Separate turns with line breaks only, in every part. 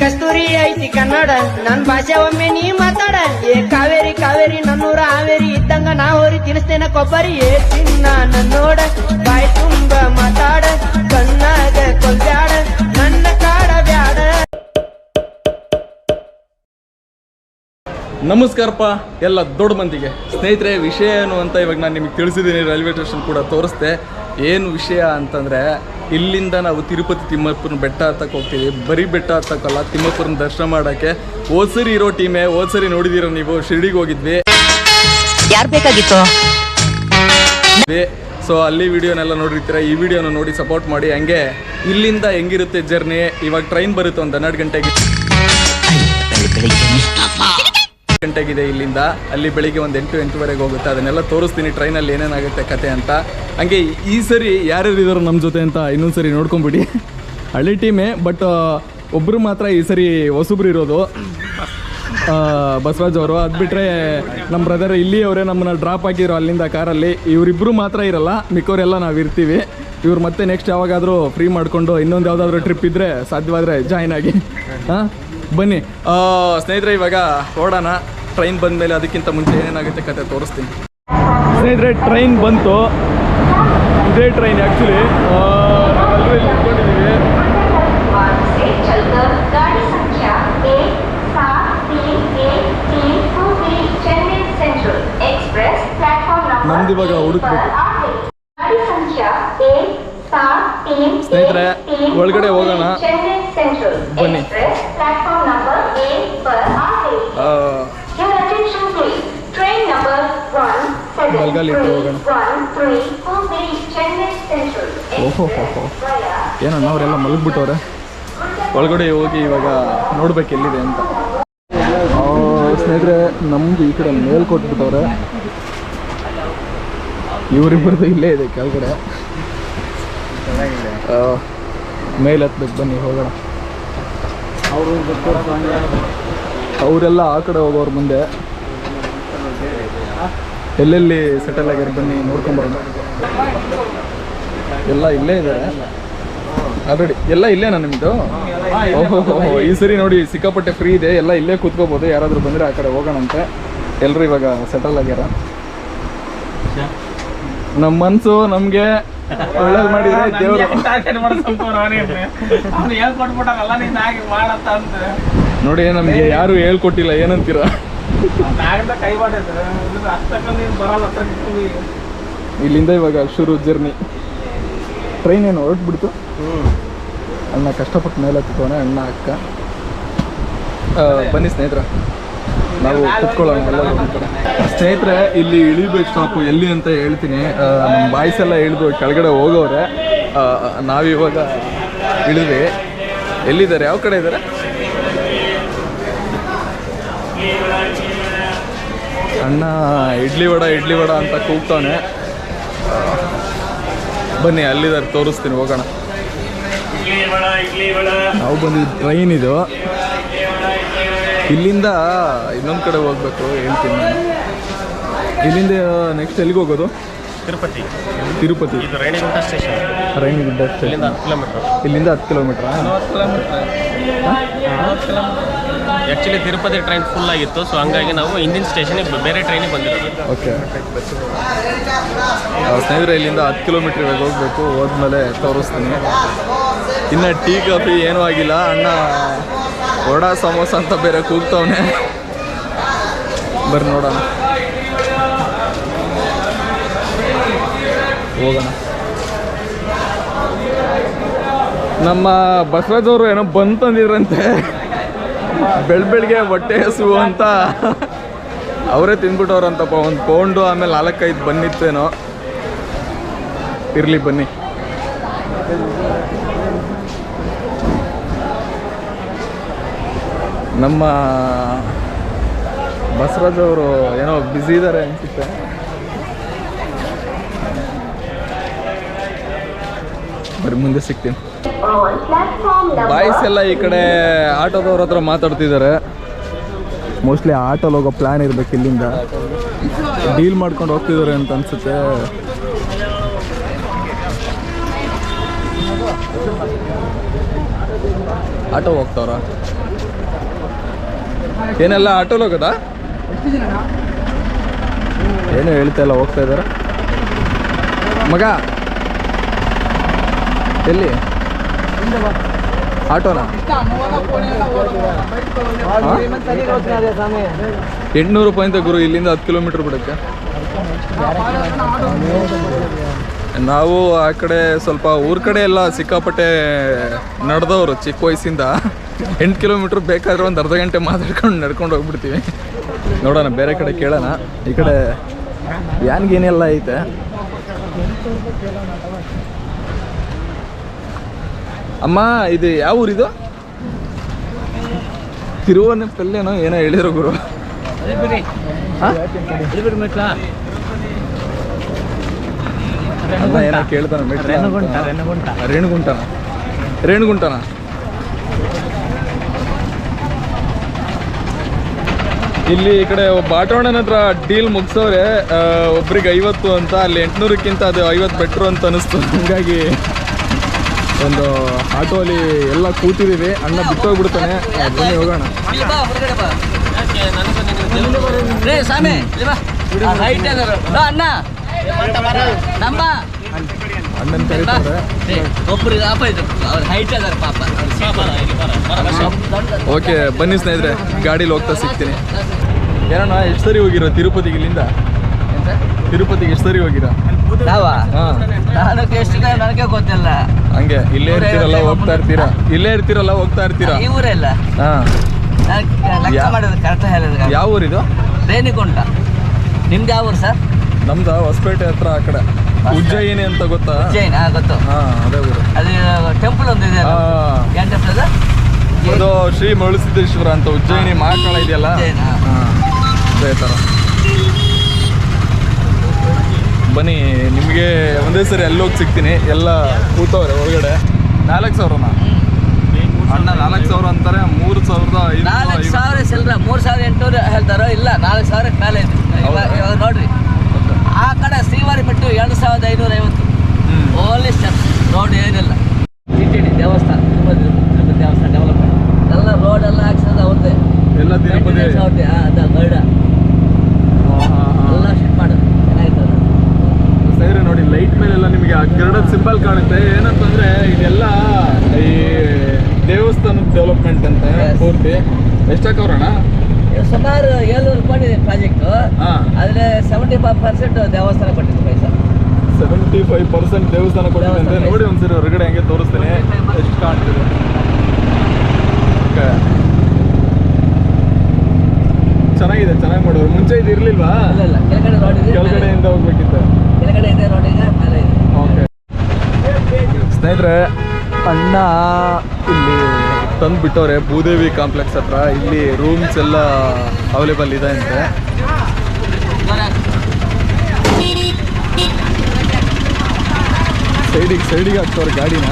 ಕಸ್ತೂರಿ ಐತಿ ಕನ್ನಡ, ನನ್ ಭಾಷೆ ಒಮ್ಮೆ ನೀ ಮಾತಾಡ. ಏ ಕಾವೇರಿ ಕಾವೇರಿ, ನನ್ನೂರ ಹಾವೇರಿ ಇದ್ದಂಗ ನಾ ಹೋರಿ ತಿನ್ನಿಸ್ತೇನ ಕೊಬ್ಬರಿ. ಏ ಚಿನ್ನ ನನ್ನೋಡ ಬಾಯಿ ತುಂಬ ಮಾತಾಡ, ಕಣ್ಣಾಗ ಕೊಲ್ಬ್ಯಾಡ ನನ್ನ ಕಾಡ ಬ್ಯಾಡ.
ನಮಸ್ಕಾರಪ್ಪ, ಎಲ್ಲ ದೊಡ್ಡ ಮಂದಿಗೆ. ಸ್ನೇಹಿತರೆ, ವಿಷಯ ಏನು ಅಂತ ಇವಾಗ ನಾನು ನಿಮಗೆ ತಿಳಿಸಿದ್ದೀನಿ ರೈಲ್ವೆ ಸ್ಟೇಷನ್ ಕೂಡ ತೋರಿಸ್ದೆ. ಏನು ವಿಷಯ ಅಂತಂದರೆ ಇಲ್ಲಿಂದ ನಾವು ತಿರುಪತಿ ತಿಮ್ಮಪ್ಪನ ಬೆಟ್ಟ ಹತ್ತಕ್ಕೆ ಹೋಗ್ತೀವಿ. ಬರೀ ಬೆಟ್ಟ ಹತ್ತಕ್ಕಲ್ಲ ತಿಮ್ಮಪ್ಪನ ದರ್ಶನ ಮಾಡೋಕ್ಕೆ ಓದ್ಸರಿ ಇರೋ ಟೀಮೇ ಓದ್ಸರಿ ನೋಡಿದ್ದೀರ ನೀವು ಶಿರ್ಡಿಗೆ ಹೋಗಿದ್ವಿ.
ಯಾರು ಬೇಕಾಗಿತ್ತು?
ಸೊ ಅಲ್ಲಿ ವಿಡಿಯೋನೆಲ್ಲ ನೋಡಿರ್ತೀರ ಈ ವಿಡಿಯೋನ ನೋಡಿ ಸಪೋರ್ಟ್ ಮಾಡಿ ಹಂಗೆ ಇಲ್ಲಿಂದ ಹೆಂಗಿರುತ್ತೆ ಜರ್ನಿ ಇವಾಗ ಟ್ರೈನ್ ಬರುತ್ತೆ ಒಂದು ಹನ್ನೆರಡು ಗಂಟೆಗೆ. ಗಂಟೆಗಿದೆ ಇಲ್ಲಿಂದ. ಅಲ್ಲಿ ಬೆಳಿಗ್ಗೆ ಒಂದು ಎಂಟು, ಎಂಟುವರೆಗೆ ಹೋಗುತ್ತೆ. ಅದನ್ನೆಲ್ಲ ತೋರಿಸ್ತೀನಿ. ಟ್ರೈನಲ್ಲಿ ಏನೇನಾಗುತ್ತೆ ಕತೆ ಅಂತ. ಹಂಗೆ ಈ ಸರಿ ಯಾರ್ಯಾರು ಇದ್ದಾರೆ ನಮ್ಮ ಜೊತೆ ಅಂತ ಇನ್ನೊಂದು ಸರಿ ನೋಡ್ಕೊಂಬಿಡಿ. ಹಳ್ಳಿ ಟೀಮೇ, ಬಟ್ ಒಬ್ಬರು ಮಾತ್ರ ಈ ಸರಿ ಹೊಸಬ್ರು ಇರೋದು. ಬಸವರಾಜ್ ಅವರು. ಅದು ಬಿಟ್ಟರೆ ನಮ್ಮ ಬ್ರದರ್ ಇಲ್ಲಿ ಅವರೇ ನಮ್ಮನ್ನ ಡ್ರಾಪ್ ಆಗಿರೋ ಅಲ್ಲಿಂದ ಕಾರಲ್ಲಿ. ಇವರಿಬ್ಬರು ಮಾತ್ರ ಇರಲ್ಲ. ಮಿಕ್ಕವರೆಲ್ಲ ನಾವು ಇರ್ತೀವಿ. ಇವ್ರು ಮತ್ತೆ ನೆಕ್ಸ್ಟ್ ಯಾವಾಗಾದರೂ ಫ್ರೀ ಮಾಡಿಕೊಂಡು ಇನ್ನೊಂದು ಯಾವುದಾದ್ರೂ ಟ್ರಿಪ್ ಇದ್ದರೆ ಸಾಧ್ಯವಾದರೆ ಜಾಯ್ನ್ ಆಗಿ. ಹಾಂ ಬನ್ನಿ. ಸ್ನೇಹಿತರೆ, ಇವಾಗ ಓಡೋಣ. ಟ್ರೈನ್ ಬಂದ ಮೇಲೆ ಅದಕ್ಕಿಂತ ಮುಂಚೆ ಏನೇನಾಗುತ್ತೆ ಕತೆ ತೋರಿಸ್ತೀನಿ. ಸ್ನೇಹಿತರೆ, ಟ್ರೈನ್ ಬಂತು. ಇದೇ ಟ್ರೈನ್ ಆ್ಯಕ್ಚುಲಿ ನಾವೆಲ್ಲರೂ ನಮ್ದು ಇವಾಗ ಹುಡುಕ್ಬೇಕು. ಸ್ನೇಹಿತರೆ, ಒಳಗಡೆ ಹೋಗೋಣ. ಬನ್ನಿ.
One seven
ಬಲ್ಗಾಲ್
three
ಇಟ್ಟು ಹೋಗೋಣ.
ಓಹೋ
ಓಹೋ. ಹೋ ಏನಣ್ಣ ಅವರೆಲ್ಲ ಮಲಗ್ಬಿಟ್ಟವ್ರೆ? ಒಳಗಡೆ ಹೋಗಿ ಇವಾಗ ನೋಡ್ಬೇಕು ಎಲ್ಲಿದೆ ಅಂತ. ಆ, ಸ್ನೇಹಿತರೆ ನಮ್ದು ಈ ಕಡೆ ಮೇಲ್ ಕೊಟ್ಬಿಟ್ಟವ್ರೆ. ಇವರಿಬ್ಬರದು ಇಲ್ಲೇ ಇದೆ ಕೆಳಗಡೆ. ಮೇಲೆ ಮೇಲ್ ಹತ್ಬೇಕು ಬನ್ನಿ ಹೋಗೋಣ. ಅವರೆಲ್ಲ ಆ ಕಡೆ ಹೋಗೋರು ಮುಂದೆ. ಎಲ್ಲೆಲ್ಲಿ ಸೆಟಲ್ ಆಗ್ಯಾರ ಬನ್ನಿ ನೋಡ್ಕೊಂಬರೋಣ. ಎಲ್ಲ ಇಲ್ಲೇ ಇದ್ದಾರೆ ಆಲ್ರೆಡಿ ಎಲ್ಲ ಇಲ್ಲೇನಾ ನಿಮ್ಮದು ಓಹೋ ಈ ಸರಿ ನೋಡಿ ಸಿಕ್ಕಾಪಟ್ಟೆ ಫ್ರೀ ಇದೆ. ಎಲ್ಲ ಇಲ್ಲೇ ಕೂತ್ಕೋಬೋದು. ಯಾರಾದರೂ ಬಂದರೆ ಆ ಕಡೆ ಹೋಗೋಣಂತೆ. ಎಲ್ಲರೂ ಇವಾಗ ಸೆಟಲ್ ಆಗ್ಯಾರ ನಮ್ಮ ಮನಸ್ಸು ನಮಗೆ ಒಳ್ಳೇದು ಮಾಡಿದ್ರೆ ದೇವರು ನೋಡಿ ನಮಗೆ ಯಾರು ಹೇಳ್ಕೊಟ್ಟಿಲ್ಲ. ಏನಂತೀರ? ಇಲ್ಲಿಂದ ಇವಾಗ ಶುರು ಜರ್ನಿ. ಟ್ರೈನ್ ಏನು ಹೊರಟ್ಬಿಡ್ತು? ಅಣ್ಣ ಕಷ್ಟಪಟ್ಟು ಮೇಲೆ ಹತ್ತಿಕೋನೆ ಅಣ್ಣ, ಅಕ್ಕ. ಬನ್ನಿ ಸ್ನೇಹಿತರ. ನಾವು ಕುತ್ಕೊಳ್ಳೋಣ ಸ್ನೇಹಿತರೆ, ಇಲ್ಲಿ ಇಳಿಬೇಕು ಸ್ಟಾಪು ಎಲ್ಲಿ ಅಂತ ಹೇಳ್ತೀನಿ. ನಮ್ಮ ಬಾಯ್ಸ್ ಎಲ್ಲ ಇಳಿದು ಕೆಳಗಡೆ ಹೋಗೋರೆ ನಾವಿವಾಗ ಇಳಿದ್ವಿ. ಎಲ್ಲಿದ್ದಾರೆ? ಯಾವ ಕಡೆ ಇದ್ದಾರೆ? ಅಣ್ಣ ಇಡ್ಲಿ ವಡ ಇಡ್ಲಿ ವಡ ಅಂತ ಕೂಗ್ತಾನೆ. ಬನ್ನಿ ಅಲ್ಲಿದ್ದಾರೆ ತೋರಿಸ್ತೀನಿ ಹೋಗೋಣ. ನಾವು ಬಂದಿದ್ದು ಟ್ರೈನ್ ಇದು. ಇಲ್ಲಿಂದ ಇನ್ನೊಂದು ಕಡೆ ಹೋಗ್ಬೇಕು ಹೇಳ್ತೀನಿ ನಾನು. ಇಲ್ಲಿಂದ ನೆಕ್ಸ್ಟ್ ಎಲ್ಲಿಗೆ ಹೋಗೋದು?
ತಿರುಪತಿ.
ತಿರುಪತಿ.
ರೇಣಿಗುಂಟ ಸ್ಟೇಷನ್
ರೈನಿಗುಡ್ಡ
ಇಲ್ಲಿಂದ ಹತ್ತು ಕಿಲೋಮೀಟರ್
ಇಲ್ಲಿಂದ ಹತ್ತು ಕಿಲೋಮೀಟ್ರಾ
ಆ್ಯಕ್ಚುಲಿ ತಿರುಪತಿ ಟ್ರೈನ್ ಫುಲ್ ಆಗಿತ್ತು. ಸೊ ಹಂಗಾಗಿ ನಾವು ಹಿಂದಿನ ಸ್ಟೇಷನಿಗೆ ಬೇರೆ ಟ್ರೈನಿಗೆ ಬಂದಿರೋದು.
ಓಕೆ ಸ್ನೇಹಿತರೆ, ಇಲ್ಲಿಂದ ಹತ್ತು ಕಿಲೋಮೀಟ್ರ್ ಇವಾಗ ಹೋಗ್ಬೇಕು. ಹೋದ್ಮೇಲೆ ತೋರಿಸ್ತೀನಿ. ಇನ್ನು ಟೀ, ಕಾಫಿ ಏನೂ ಆಗಿಲ್ಲ. ಅಣ್ಣ ವಡ, ಸಮೋಸ ಅಂತ ಬೇರೆ ಕೂಗ್ತವನೆ. ಬರ್ರಿ ನೋಡೋಣ. ಹೋಗೋಣ. ನಮ್ಮ ಬಸವರಾಜ್ ಅವರು ಏನೋ ಬಂತಂದಿದ್ರಂತೆ ಬೆಳ್ ಬೆಳಿಗ್ಗೆ ಹೊಟ್ಟೆ ಹಸು ಅಂತ. ಅವರೇ ತಿಂದ್ಬಿಟ್ಟವ್ರಂತಪ್ಪ ಒಂದು ಪೌಂಡು, ಆಮೇಲೆ ನಾಲ್ಕೈದು ಬಂದಿತ್ತೇನೋ. ಇರಲಿ ಬನ್ನಿ. ನಮ್ಮ ಬಸವರಾಜ್ ಅವರು ಏನೋ ಬ್ಯುಸಿ ಇದ್ದಾರೆ ಅನ್ಸುತ್ತೆ. ಬರೀ ಮುಂದೆ ಸಿಗ್ತೀನಿ. ಬಾಯ್ಸ್ ಎಲ್ಲ ಈ ಕಡೆ ಆಟೋದವ್ರ ಹತ್ರ ಮಾತಾಡ್ತಿದ್ದಾರೆ. ಮೋಸ್ಟ್ಲಿ ಆಟೋಲ್ಲಿ ಹೋಗೋ ಪ್ಲ್ಯಾನ್ ಇರ್ಬೇಕು ಇಲ್ಲಿಂದ. ಡೀಲ್ ಮಾಡ್ಕೊಂಡು ಹೋಗ್ತಿದ್ದಾರೆ ಅಂತ ಅನ್ಸುತ್ತೆ. ಆಟೋ ಹೋಗ್ತಾವ್ರ? ಏನೆಲ್ಲ ಆಟೋಲ್ ಹೋಗೋದಾ? ಏನು ಹೇಳ್ತಾ ಇಲ್ಲ ಹೋಗ್ತಾ ಇದಾರೆ ಮಗ ಎಲ್ಲಿ? ಆಟೋನಾ? ಎಂಟ್ನೂರು ರೂಪಾಯಿ ಅಂತ ಗುರು ಇಲ್ಲಿಂದ ಹತ್ತು ಕಿಲೋಮೀಟ್ರ್ ಬಿಡುತ್ತೆ ನಾವು ಆ ಕಡೆ ಸ್ವಲ್ಪ ಊರ್ ಕಡೆ ಎಲ್ಲ ಸಿಕ್ಕಾಪಟ್ಟೆ ನಡೆದವರು ಚಿಕ್ಕ ವಯಸ್ಸಿಂದ. ಎಂಟು ಕಿಲೋಮೀಟ್ರ್ ಬೇಕಾದ್ರೆ ಒಂದು ಅರ್ಧ ಗಂಟೆ ಮಾತಾಡ್ಕೊಂಡು ನಡ್ಕೊಂಡು ಹೋಗ್ಬಿಡ್ತೀವಿ. ನೋಡೋಣ ಬೇರೆ ಕಡೆ ಕೇಳೋಣ. ಈ ಕಡೆ ವ್ಯಾನ್ಗೇನೆಲ್ಲ ಐತೆ. ಅಮ್ಮ ಇದು ಯಾವ ಊರಿದು? ತಿರುವನಪಲ್ಲೇನೋ ಏನೋ ಹೇಳಿರೋ ಗುರು. ಏನೋ ಕೇಳ್ತಾನೆ. ರೇಣುಗುಂಟನ? ರೇಣುಗುಂಟನ? ಇಲ್ಲಿ ಈ ಕಡೆ ಒಬ್ಬ ಆಟೋಣ್ಣನ ಹತ್ರ ಡೀಲ್ ಮುಗಿಸೋರೆ ಒಬ್ರಿಗೆ ಐವತ್ತು ಅಂತ ಅಲ್ಲಿ ಎಂಟ್ನೂರಕ್ಕಿಂತ ಅದು ಐವತ್ತು ಬೆಟ್ರು ಅಂತ ಅನಿಸ್ತು. ಹಂಗಾಗಿ ಒಂದು ಆಟೋ ಅಲ್ಲಿ ಎಲ್ಲ ಕೂತಿದೀವಿ. ಅಣ್ಣ ಬಿಟ್ಟೋಗ್ಬಿಡ್ತಾನೆ. ಬನ್ನಿ ಹೋಗೋಣ. ಅಣ್ಣನ ಕರೀತಾರೆ ಓಕೆ ಬನ್ನಿ ಸ್ನೇಹಿತರೆ. ಗಾಡೀಲಿ ಹೋಗ್ತಾ ಸಿಗ್ತೀನಿ. ಏನಣ್ಣ ಎಷ್ಟು ಸರಿ ಹೋಗಿರೋ ತಿರುಪತಿಗೆ ಇಲ್ಲಿಂದ ತಿರುಪತಿಗೆ ಎಷ್ಟು ಸರಿ ಹೋಗಿರೋ?
ನಾವ?
ಹಾಂ.
ನಾನು ಎಷ್ಟು ನನಗೆ ಗೊತ್ತಿಲ್ಲ.
ಹಂಗೆ ಇಲ್ಲೇ ಇರ್ತೀರಲ್ಲ ಹೋಗ್ತಾ ಇರ್ತೀರಾ? ಇಲ್ಲೇ ಇರ್ತೀರಲ್ಲ ಹೋಗ್ತಾ ಇರ್ತೀರಾ?
ಈ ಊರೆಲ್ಲ
ಹಾಂ. ಯಾ-
ಮಾಡೋದು ಕರೆಕ್ಟ್ ಹೇಳಿದ್ರೆ
ಯಾವ ಊರಿದು?
ರೇಣಿಗುಂಟ ನಿಮ್ದು ಯಾವ ಊರು ಸರ್?
ನಮ್ದು ಹೊಸಪೇಟೆ ಹತ್ರ ಆ ಕಡೆ. ಉಜ್ಜಯಿನಿ ಅಂತ ಗೊತ್ತಾ?
ಜೈನ್ ಹಾ ಗೊತ್ತು.
ಹಾಂ ಅದೇ ಊರು.
ಅದು ಟೆಂಪಲ್ ಒಂದಿದೆ ಇದೆ
ಆ,
ಏನ್ ಟೆಂಪಲ್ ಅದು?
ಅದು ಶ್ರೀ ಮರುಳಸಿದ್ದೇಶ್ವರ ಅಂತ ಉಜ್ಜಯಿನಿ ಮಹಾಕಾಳ ಇದೆಯಲ್ಲ?
ಉಜ್ಜಯಿನಿ, ಹಾ.
ಹಾಂ ಅದೇ ಥರ. ಬನ್ನಿ ನಿಮಗೆ ಒಂದೇ ಸರಿ ಹೋಗಿ ಸಿಗ್ತೀನಿ. ಎಲ್ಲ ಕೂತವ್ರೆ ಒಳಗಡೆ. ನಾಲ್ಕು ಸಾವಿರನಾ? ಅಣ್ಣ ನಾಲ್ಕು ಸಾವಿರ ಅಂತಾರೆ ಮೂರು ಸಾವಿರದ
ನಾಲ್ಕು ಸಾವಿರ ಸಿಲ್ರ ಮೂರು ಸಾವಿರ ಎಂಟುನೂರು ಹೇಳ್ತಾರೋ? ಇಲ್ಲ ನಾಲ್ಕು ಸಾವಿರ ಮೇಲೆ ಇವಾಗ ನೋಡ್ರಿ. ಆ ಕಡೆ ಶ್ರೀವಾರಿ ಬಿಟ್ಟು ಎರಡು ಸಾವಿರದ ಐನೂರ ಐವತ್ತು. ಓನ್ಲಿ ಸ್ಟೆಪ್ಸ್ ರೋಡ್ ಏನಿಲ್ಲ. ಟಿಟಿಡಿ ದೇವಸ್ಥಾನ ದೇವಸ್ಥಾನ ಡೆವಲಪ್ಮೆಂಟ್ ಎಲ್ಲ ರೋಡ್ ಎಲ್ಲ ಹಾಕ್ಸೋದು ಅವ್ರದ್ದೇ
ಎಲ್ಲ ತಿರುಪತಿ.
ಅದ ಗರುಡ ಎಲ್ಲ ಶಿಫ್ಟ್ ಮಾಡೋದು ಚೆನ್ನಾಗಿರ್ತದೆ
ಸೈರೆ ನೋಡಿ ಲೈಟ್ ಮೇಲೆಲ್ಲ ನಿಮಗೆ ಆ ಸಿಂಪಲ್ ಸಿಂಬಲ್ ಕಾಣುತ್ತೆ. ಏನಂತಂದ್ರೆ ಇದೆಲ್ಲ ಈ ದೇವಸ್ಥಾನದ ಡೆವಲಪ್ಮೆಂಟ್ ಅಂತ. ಪೂರ್ತಿ. ಎಷ್ಟಾಕವ್ರಣ್ಣ
ಅವ್ರಣ ಸುಮಾರು ಏಳ್ನೂರು ಕೋಟಿ ಪ್ರಾಜೆಕ್ಟ್
ಹಾ.
ಆದರೆ ಸೆವೆಂಟಿ ಫೈವ್ ಪರ್ಸೆಂಟ್ ದೇವಸ್ಥಾನ ಕೊಟ್ಟಿದ್ದು ಪೈಸಾ.
ಸೆವೆಂಟಿ ಫೈವ್ ಪರ್ಸೆಂಟ್ ದೇವಸ್ಥಾನ ಕೊಟ್ಟಿದೆ
ಅಂದ್ರೆ.
ನೋಡಿ ಒಂದ್ಸರಿ ಹೊರಗಡೆ ಹಂಗೆ ತೋರಿಸ್ತೇನೆ. ಎಷ್ಟು ಕಾಣ್ತಿದೆ. ಚೆನ್ನಾಗಿದೆ ಚೆನ್ನಾಗಿ ಮಾಡೋರು ಮುಂಚೆ ಇದು ಇರ್ಲಿಲ್ವಾ ಕೆಳಗಡೆಯಿಂದ ಹೋಗ್ಬೇಕಿತ್ತು. ಓಕೆ ಸ್ನೇಹಿತರೆ, ಅಣ್ಣ ಇಲ್ಲಿ ತಂದು ಬಿಟ್ಟವ್ರೆ ಭೂದೇವಿ ಕಾಂಪ್ಲೆಕ್ಸ್ ಹತ್ರ. ಇಲ್ಲಿ ರೂಮ್ಸ್ ಎಲ್ಲ ಅವೈಲೇಬಲ್ ಇದೆ ಅಂತೆ. ಸೈಡಿಗೆ ಸೈಡಿಗೆ ಹಾಕ್ತವ್ರೆ ಗಾಡಿನ.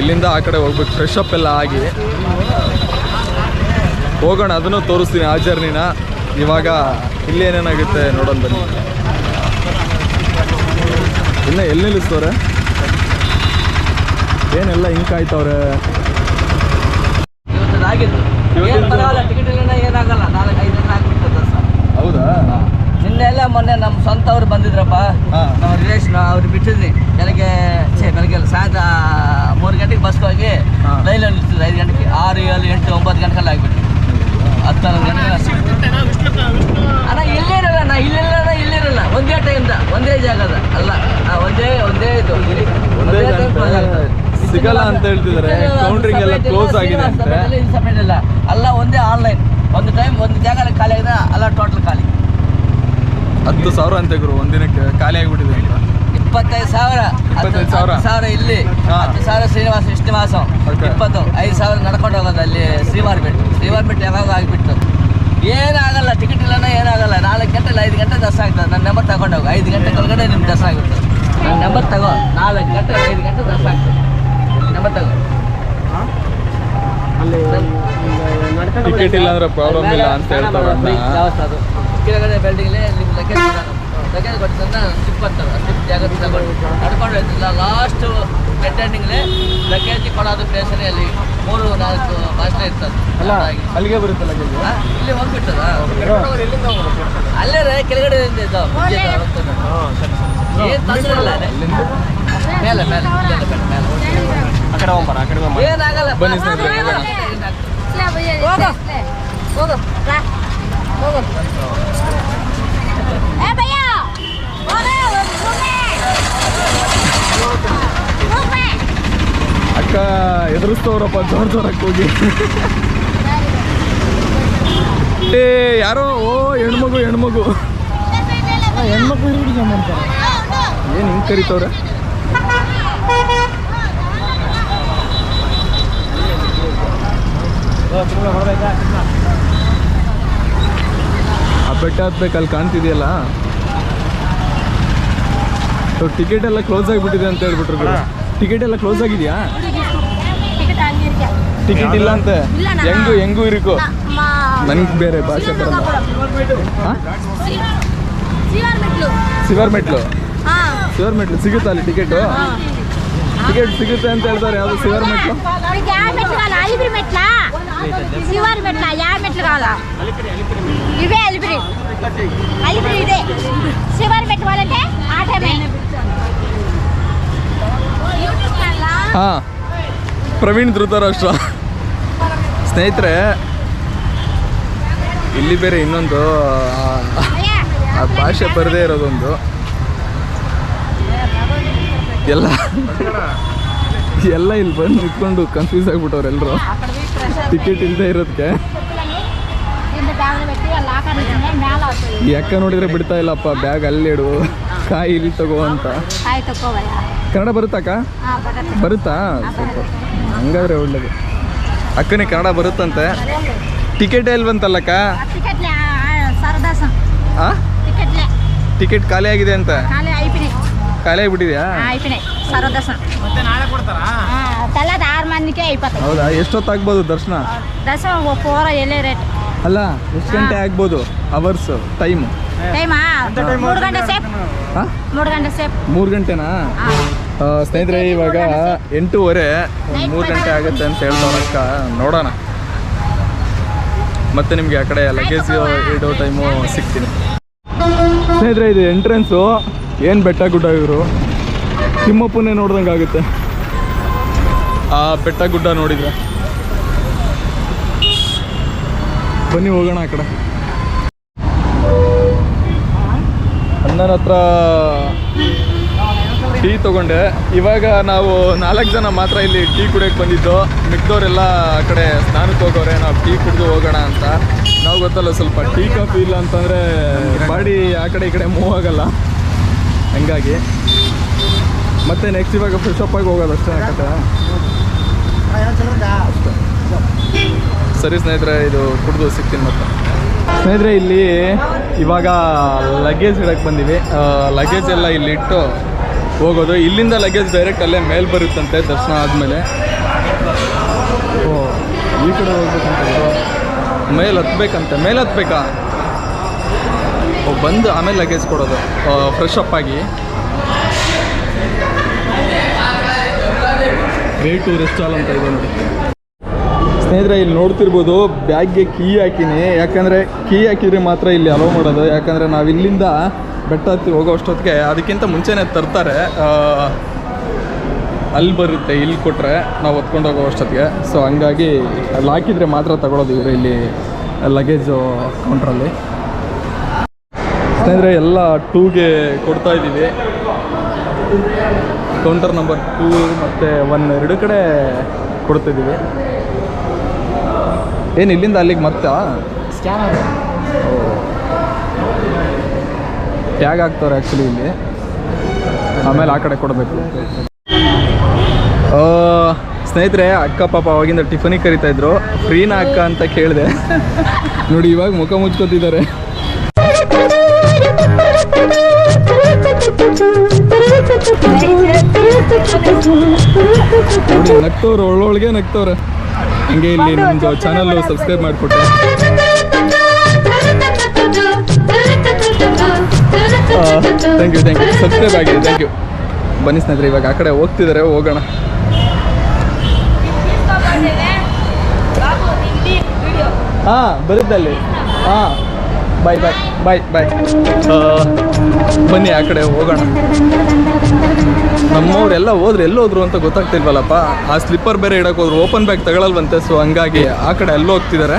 ಇಲ್ಲಿಂದ ಆ ಕಡೆ ಹೋಗ್ಬೇಕು ಫ್ರೆಶ್ ಅಪ್ ಎಲ್ಲ ಆಗಿ. ಹೋಗೋಣ ಅದನ್ನು ತೋರಿಸ್ತೀನಿ ಆ ಜರ್ನಿನ ಇವಾಗ ಇಲ್ಲೇನೇನಾಗುತ್ತೆ ನೋಡೋಣ ಬನ್ನಿ. ಇನ್ನ ಎಲ್ಲಿ ನಿಲ್ಲಿಸ್ತವ್ರೆ ಏನೆಲ್ಲ ಇಂಕ್ ಆಯ್ತವ್ರೆ?
ಇವತ್ತು ನಮ್
ಸ್ವಂತ
ಏನು ಬರಲ್ಲ ಟಿಕೆಟ್ ಇಲ್ಲ ಏನಾಗಲ್ಲ. ನಾಲ್ಕು ಐದು ಜನ ಆಗ್ಬಿಡ್ತದೆ ಸರ್.
ಹೌದಾ?
ನಿನ್ನೆ ಎಲ್ಲ ಮೊನ್ನೆ ನಮ್ಮ ಸ್ವಂತವ್ರು ಬಂದಿದ್ರಪ್ಪ.
ಹಾ.
ನಮ್ಮ ರಿಲೇಷನ್ ಅವ್ರು ಬಿಟ್ಟಿದ್ನಿ ಬೆಳಗ್ಗೆ ಛೇ ಬೆಳಗ್ಗೆ ಸಾಯಂತ ಸಾಯಂಕಾಲ ಮೂರು ಗಂಟೆಗೆ ಬಸ್ಗೆ ಹೋಗಿ. ರೈಲಲ್ಲಿ ನಿಲ್ಸಿದ್ರು ಐದು ಗಂಟೆಗೆ. ಆರು ಏಳು ಎಂಟು ಒಂಬತ್ತು ಗಂಟೆಲ್ಲ ಆಗಿಬಿಟ್ಟು ಹತ್ತು ಹನ್ನೊಂದು ಗಂಟೆ ಅಣ್ಣ ಇಲ್ಲಿರಲ್ಲ ನಾ ಇಲ್ಲಿರಲ್ಲ ಇಲ್ಲಿರಲ್ಲ ಒಂದೇ ಟೈಮ್ದ ಒಂದೇ ಜಾಗದ. ಅಲ್ಲ ಒಂದೇ ಒಂದೇ ಇದು.
ಒಂದೇ. ಸಿಗಲ್ಲ ಅಂತ ಹೇಳ್ತಿದ್ದಾರೆ. ಕೌಂಟ್ರಿಂಗ್ ಎಲ್ಲ
ಇಲ್ಲ,
ಆಗಿದೆ
ಇಲ್ಲ, ಅಲ್ಲ ಒಂದೇ ಆನ್ಲೈನ್ ಒಂದು ಟೈಮ್ ಒಂದು ಜಾಗ ಖಾಲಿ ಆಗಿದೆ ಅಲ್ಲ ಟೋಟಲ್ ಖಾಲಿ.
ಹತ್ತು ಸಾವಿರ ಅಂತ ಗುರು ಒಂದಿನಕ್ಕೆ ಖಾಲಿ ಆಗಿಬಿಟ್ಟಿದೆ
ಇಪ್ಪತ್ತೈದು ಸಾವಿರ ಹತ್ತು-
ಇಪ್ಪತ್ತೈದು ಸಾವಿರ.
ಸಾವಿರ ಇಲ್ಲಿ. ಹತ್ತು ಸಾವಿರ ಶ್ರೀನಿವಾಸ
Okay.
ಇಪ್ಪತ್ತು ಐದು ಸಾವಿರ ನಡ್ಕೊಂಡು ಹೋಗೋದು ಅಲ್ಲಿ ಶ್ರೀವಾರ್ ಬಿಟ್ಟು. ಶ್ರೀವಾರ್ ಬಿಟ್ಟು ಯಾವಾಗ ಆಗಿಬಿಟ್ಟು. ಏನಾಗಲ್ಲ ಟಿಕೆಟ್ ಇಲ್ಲನ ಏನಾಗಲ್ಲ. ನಾಲ್ಕು ಗಂಟೆ ಇಲ್ಲ ಐದು ಗಂಟೆ ದಸ ಆಗ್ತದೆ. ನನ್ನ ನಂಬರ್ ತಗೊಂಡು ಹೋಗು. ಐದು ಗಂಟೆ ಕೆಳಗಡೆ ನಿಮ್ಗೆ ದಸ ಆಗುತ್ತೆ. ನನ್ನ ನಂಬರ್ ತಗೋ. ನಾಲ್ಕು ಗಂಟೆ ಐದು ಗಂಟೆ ದಸ ಆಗ್ತದೆ. ನಂಬರ್ ತಗೋ.
ಟಿಕೆಟ್ ಇಲ್ಲ ಅಂದ್ರೆ ಪ್ರಾಬ್ಲಮ್ ಇಲ್ಲ ಅಂತ ಹೇಳ್ತಾರೆ
ಕೆಳಗಡೆ ಬಿಲ್ಡಿಂಗ್ ನಿಮ್ಮ ಲಗೇಜ್ ಲಗೇಜ್ ಕೊಟ್ಟಿದ್ದ ಸ್ಲಿಪ್ ಬರ್ತದೆ ಸ್ಲಿಪ್ ತಗೊಂಡು. ನಡ್ಕೊಂಡು ಹೋಯ್ತಿಲ್ಲ ಲಾಸ್ಟ್ ಎಂಡಿಂಗ್ಲೆ ಲಗೇಜ್ ಕೊಡೋದು ಪ್ಲೇಸಲ್ಲಿ ಅಲ್ಲಿ ಮೂರು ನಾಲ್ಕು ಭಾಷೆ ಇರ್ತದೆ.
ಅಲ್ಲಿಗೆ ಬರುತ್ತೆ ಲಗೇಜ್
ಇಲ್ಲಿ ಹೋಗ್ಬಿಟ್ಟದ ಅಲ್ಲೇ ರೇ ಕೆಳಗಡೆ ಇದ್ದು ಬುದ್ಧಿ ಇದೆ, ಹೋಗ್ತದೆ. ಏನ್ ತೊಂದ್ರೆ ಇಲ್ಲ ಅಲ್ಲೇ. ಮೇಲೆ ಮೇಲೆ ಮೇಲೆ ಮೇಲೆ ಮೇಲೆ.
ಆ ಕಡೆ ಹೋಗ್ಬಾರ ಆ ಕಡೆ ಹೋಗ್ಬಾರ.
ಏನಾಗಲ್ಲ
ಬನ್ನಿ
ಹೋಗು. ಹೋಗು ಹೋಗು. ಏ ಭಯ್ಯ
ಅಕ್ಕ ಎದುರಿಸ್ತವ್ರಪ್ಪ ಜೋರ್ ಜೋರಕ್ಕೆ ಹೋಗಿ ಏ ಯಾರೋ? ಓ ಹೆಣ್ಮಗು ಹೆಣ್ಮಗು. ಹೆಣ್ಮಕ್ಳು ಏನು ಹಿಂಗೆ ಕರಿತವ್ರೆ? ಆ ಬೆಟ್ಟ ಹತ್ಬೇಕು ಅಲ್ಲಿ ಕಾಣ್ತಿದೆಯಲ್ಲ? ಟಿಕೆಟ್ ಎಲ್ಲ ಕ್ಲೋಸ್ ಆಗಿಬಿಟ್ಟಿದೆ ಅಂತ ಹೇಳ್ಬಿಟ್ರು ಟಿಕೆಟ್ ಎಲ್ಲ ಕ್ಲೋಸ್ ಆಗಿದೆಯಾ
ಟಿಕೆಟ್ ಹಂಗಿರ್ಕೆ.
ಟಿಕೆಟ್ ಇಲ್ಲ ಅಂತೆ
ಇಲ್ಲ ನಾ-
ಹೆಂಗು ಹೆಂಗೂ ಇರಿಕೋ
ಮಾ-
ನನಗೆ ಬೇರೆ ಭಾಷೆ ಬರಲ್ಲ ಹಾಂ
ಸಿ- ಶಿವರ್ ಮೆಟ್ಲು
ಸಿವರ್ ಮೆಟ್ಲು
ಹಾ
ಸಿವರ್ ಮೆಟ್ಲು ಸಿಗುತ್ತಾ ಅಲ್ಲಿ ಟಿಕೆಟು ಟಿಕೆಟ್ ಸಿಗುತ್ತೆ ಅಂತ ಹೇಳ್ತಾರೆ ಯಾವುದು ಸಿವರ್ ಮೆಟ್ಲು
నీకు యా మెట్లు కావాలా అలిపిరి మెట్లా శివారి మెట్ల యా మెట్లు కావాలా ఇవే అలిపిరి అలిపిరి ఇదే శివారి మెట్లు కావాలంటే ఆటమే
ಹಾಂ. ಪ್ರವೀಣ್ ಧೃತರಾಷ್ಟ್ರ. ಸ್ನೇಹಿತರೆ, ಇಲ್ಲಿ ಬೇರೆ ಇನ್ನೊಂದು, ಆ ಭಾಷೆ ಬರದೇ ಇರೋದೊಂದು. ಎಲ್ಲ ಎಲ್ಲ ಇಲ್ಲಿ ಬಂದು ನಿಂತ್ಕೊಂಡು ಕನ್ಫ್ಯೂಸ್ ಆಗಿಬಿಟ್ಟವ್ರು ಎಲ್ಲರೂ ಟಿಕೆಟ್ ಇಲ್ಲದೆ ಇರೋದಕ್ಕೆ ಯಾಕೆ ನೋಡಿದರೆ ಬಿಡ್ತಾ ಇಲ್ಲಪ್ಪ ಬ್ಯಾಗ್ ಅಲ್ಲಿಡು, ಕಾಯಿ ಇಲ್ಲಿ ತಗೋ ಅಂತ. ಕನ್ನಡ ಬರುತ್ತಾಕ ಬರುತ್ತಾ. ಹಂಗಾದ್ರೆ ಒಳ್ಳೇದು. ಅಕ್ಕನೇ ಕನ್ನಡ ಬರುತ್ತಂತೆ. ಟಿಕೆಟ್ ಇಲ್ವಂತಲ್ಲಕ್ಕ ಟಿಕೆಟ್ ಖಾಲಿ ಆಗಿದೆ ಅಂತ? ಖಾಲಿ ಆಗಿಬಿಟ್ಟಿದ್ಯಾ? ಹೌದಾ? ಎಷ್ಟೊತ್ತಾಗ್ಬೋದು ದರ್ಶನ? ಅಲ್ಲ ಎಷ್ಟು ಗಂಟೆ ಆಗ್ಬೋದು? ಅವರ್ಸ್ ಟೈಮ್ ಮೂರು ಗಂಟೆನಾ? ಸ್ನೇಹಿತರೆ ಇವಾಗ ಎಂಟೂವರೆ ಮೂರು ಗಂಟೆ ಆಗುತ್ತೆ ಅಂತ ಹೇಳ್ತಾವಕ್ಕ ನೋಡೋಣ. ಮತ್ತೆ ನಿಮಗೆ ಆ ಕಡೆ ಲಗೇಜ್ ಇಡೋ ಟೈಮು ಸಿಗ್ತೀನಿ. ಸ್ನೇಹಿತರೆ ಇದು ಎಂಟ್ರೆನ್ಸು ಏನು ಬೆಟ್ಟ ಗುಡ್ಡ ಇವರು? ತಿಮ್ಮಪ್ಪನೇ ನೋಡ್ದಂಗೆ ಆಗುತ್ತೆ. ಆ ಬೆಟ್ಟ ಗುಡ್ಡ ನೋಡಿದ್ರೆ. ಬನ್ನಿ ಹೋಗೋಣ ಆ ಕಡೆ. ಅಣ್ಣನ ಹತ್ರ ಟೀ ತಗೊಂಡೆ. ಇವಾಗ ನಾವು ನಾಲ್ಕು ಜನ ಮಾತ್ರ ಇಲ್ಲಿ ಟೀ ಕುಡಿಯೋಕೆ ಬಂದಿದ್ದು. ಮಿಕ್ದವರೆಲ್ಲ ಆ ಕಡೆ ಸ್ನಾನಕ್ಕೆ ಹೋಗೋರೆ, ನಾವು ಟೀ ಕುಡಿದು ಹೋಗೋಣ ಅಂತ. ನಾವು ಗೊತ್ತಲ್ಲ, ಸ್ವಲ್ಪ ಟೀ ಕಾಫಿ ಇಲ್ಲ ಅಂತಂದರೆ ಬಾಡಿ ಆ ಕಡೆ ಈ ಕಡೆ ಮೂವ್ ಆಗಲ್ಲ. ಹಂಗಾಗಿ. ಮತ್ತೆ ನೆಕ್ಸ್ಟ್ ಇವಾಗ ಫ್ರೆಶ್ ಅಪ್ ಆಗಿ ಹೋಗೋದು ಅಷ್ಟೇ ಆಗುತ್ತೆ. ಸರಿ ಸ್ನೇಹಿತರೆ, ಇದು ಕುಡಿದು ಸಿಗ್ತೀನಿ ಮತ್ತೆ. ಸ್ನೇಹಿತರೆ, ಇಲ್ಲಿ ಇವಾಗ ಲಗೇಜ್ ಇಡಕ್ಕೆ ಬಂದಿವಿ. ಲಗೇಜ್ ಎಲ್ಲ ಇಲ್ಲಿ ಇಟ್ಟು ಹೋಗೋದು. ಇಲ್ಲಿಂದ ಲಗೇಜ್ ಡೈರೆಕ್ಟ್ ಅಲ್ಲೇ ಮೇಲೆ ಬರುತ್ತಂತೆ, ದರ್ಶನ ಆದಮೇಲೆ. ಓ, ಈ ಕಡೆ ಹೋಗ್ಬೇಕಂತ ಮೇಲೆ ಹತ್ಬೇಕಂತೆ. ಮೇಲೆ ಹತ್ಬೇಕಾ? ಓ, ಬಂದು ಆಮೇಲೆ ಲಗೇಜ್ ಕೊಡೋದು. ಫ್ರೆಶ್ ಅಪ್ ಆಗಿ. ವೇ ಟೂರಿಸ್ಟ್ ಹಾಲ್ ಅಂತ ಇದೆ ನೋಡಿ. ಸ್ನೇಹಿತರೆ, ಇಲ್ಲಿ ನೋಡ್ತಿರ್ಬೋದು, ಬ್ಯಾಗ್ಗೆ ಕೀ ಹಾಕಿನಿ. ಯಾಕಂದರೆ ಕೀ ಹಾಕಿದರೆ ಮಾತ್ರ ಇಲ್ಲಿ ಅಲೋ ಮಾಡೋದು. ಯಾಕಂದರೆ ನಾವು ಇಲ್ಲಿಂದ ಬೆಟ್ಟ ಹತ್ತಿ ಹೋಗೋ ಅಷ್ಟೊತ್ತಿಗೆ ಅದಕ್ಕಿಂತ ಮುಂಚೆನೇ ತರ್ತಾರೆ ಅಲ್ಲಿ ಬರುತ್ತೆ ಇಲ್ಲಿ ಕೊಟ್ಟರೆ ನಾವು ಹೊತ್ಕೊಂಡು ಹೋಗೋ ಅಷ್ಟೊತ್ತಿಗೆ. ಸೊ ಹಂಗಾಗಿ ಅಲ್ಲಿ ಹಾಕಿದರೆ ಮಾತ್ರ ತಗೊಳ್ಳೋದು ಇವರು ಇಲ್ಲಿ ಲಗೇಜು ಕೌಂಟ್ರಲ್ಲಿ ಸ್ನೇಹಿತರೆ ಎಲ್ಲ ಟೂಗೆ ಕೊಡ್ತಾ ಇದ್ದೀವಿ. ಕೌಂಟರ್ ನಂಬರ್ ಟೂ ಮತ್ತು ಒನ್ ಎರಡು ಕಡೆ ಕೊಡ್ತಿದ್ದೀವಿ ಏನು ಇಲ್ಲಿಂದ ಅಲ್ಲಿಗೆ ಮತ್ತೆ? ಸ್ಕ್ಯಾನರ್ ಟ್ಯಾಗ್ ಹಾಕ್ತಾರೆ ಆ್ಯಕ್ಚುಲಿ ಇಲ್ಲಿ. ಆಮೇಲೆ ಆ ಕಡೆ ಕೊಡಬೇಕು. ಸ್ನೇಹಿತರೆ ಅಕ್ಕ ಪಾಪ ಅವಾಗಿಂದ ಟಿಫನಿಗೆ ಕರಿತಾ ಇದ್ರು. ಫ್ರೀನಾ ಅಕ್ಕ ಅಂತ ಕೇಳಿದೆ. ನೋಡಿ ಇವಾಗ ಮುಖ ಮುಚ್ಕೋತಿದ್ದಾರೆ. ನಗ್ತವ್ರೆ ನಗ್ತವ್ರು ಒಳ್ಳೊಳಗೆ ನಗ್ತವ್ರೆ. ಹಂಗೆ ಇಲ್ಲಿ ನಿಮ್ಮದು channel subscribe ಮಾಡಿಕೊಟ್ಟೆ thank you thank you subscribe ಆಗಿದೆ ಥ್ಯಾಂಕ್ ಯು ಬನ್ನಿ ಸ್ನೇಹಿತರೆ, ಇವಾಗ ಆ ಕಡೆ ಹೋಗ್ತಿದ್ದಾರೆ ಹೋಗೋಣ. ಹಾಂ, ಬರುತ್ತಲ್ಲಿ. ಹಾಂ ಬಾಯ್ ಬಾಯ್ ಬಾಯ್ ಬಾಯ್ ಬನ್ನಿ ಆ ಕಡೆ ಹೋಗೋಣ. ನಮ್ಮವ್ರೆಲ್ಲ ಹೋದ್ರೆ ಎಲ್ಲೋದ್ರು ಅಂತ ಗೊತ್ತಾಗ್ತಿಲ್ವಲ್ಲಪ್ಪ. ಆ ಸ್ಲಿಪ್ಪರ್ ಬೇರೆ ಇಡಕ್ಕೆ ಹೋದ್ರು ಓಪನ್ ಬ್ಯಾಗ್ ತಗೊಳಲ್ವಂತೆ ಸೊ ಹಂಗಾಗಿ ಆ ಕಡೆ ಎಲ್ಲೋ ಹೋಗ್ತಿದ್ದಾರೆ